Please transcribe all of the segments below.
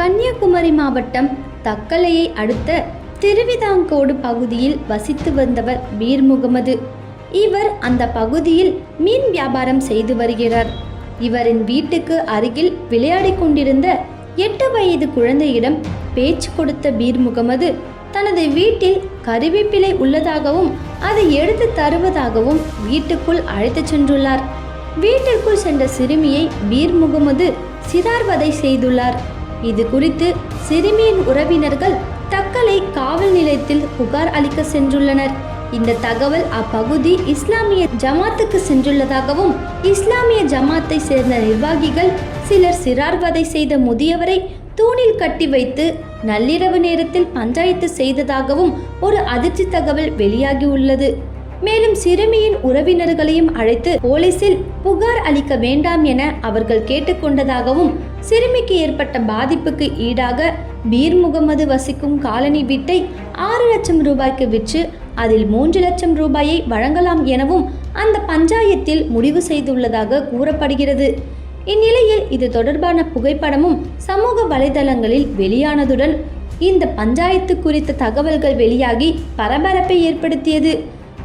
கன்னியாகுமரி மாவட்டம் தக்கலையை அடுத்த திருவிதாங்கோடு பகுதியில் வசித்து வந்தவர் மீர் முகமது. இவர் அந்த பகுதியில் மீன் வியாபாரம் செய்து வருகிறார். இவரின் வீட்டுக்கு அருகில் விளையாடிக் கொண்டிருந்த எட்டு வயது குழந்தையிடம் பேச்சு கொடுத்த பீர் முகமது தனது வீட்டில் கருவேப்பிலை உள்ளதாகவும் அதை எடுத்து தருவதாகவும் வீட்டுக்குள் அழைத்துச் சென்றுள்ளார். வீட்டிற்குள் சென்ற சிறுமியை பீர் முகமது சிறார்வதை செய்துள்ளார். இது குறித்து சிறுமியின் உறவினர்கள் தக்கலை காவல் நிலையத்தில் புகார் அளிக்க சென்றுள்ளனர். இந்த தகவல் அப்பகுதி இஸ்லாமிய ஜமாத்துக்கு சென்றுள்ளதாகவும் இஸ்லாமிய ஜமாத்தை சேர்ந்த நிர்வாகிகள் சிலர் சிறார்வதை செய்த முதியவரை தூணில் கட்டி வைத்து நள்ளிரவு நேரத்தில் பஞ்சாயத்து செய்ததாகவும் ஒரு அதிர்ச்சி தகவல் வெளியாகியுள்ளது. மேலும் சிறுமியின் உறவினர்களையும் அழைத்து போலீசில் புகார் அளிக்க வேண்டாம் என அவர்கள் கேட்டுக்கொண்டதாகவும் சிறுமிக்கு ஏற்பட்ட பாதிப்புக்கு ஈடாக பீர் முகமது வசிக்கும் காலனி வீட்டை ஆறு லட்சம் ரூபாய்க்கு விற்று அதில் மூன்று லட்சம் ரூபாயை வழங்கலாம் எனவும் அந்த பஞ்சாயத்தில் முடிவு செய்துள்ளதாக கூறப்படுகிறது. இந்நிலையில் இது தொடர்பான புகைப்படமும் சமூக வலைதளங்களில் வெளியானதுடன் இந்த பஞ்சாயத்து குறித்த தகவல்கள் வெளியாகி பரபரப்பை ஏற்படுத்தியது.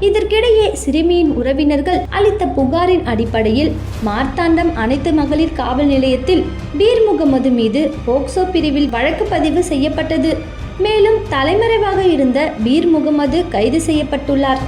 இதற்கிடையே சிறுமியின் உறவினர்கள் அளித்த புகாரின் அடிப்படையில் மார்த்தாண்டம் அனைத்து மகளிர் காவல் நிலையத்தில் பீர் முகமது மீது போக்சோ பிரிவில் வழக்கு பதிவு செய்யப்பட்டது. மேலும் தலைமறைவாக இருந்த பீர் முகமது கைது செய்யப்பட்டுள்ளார்.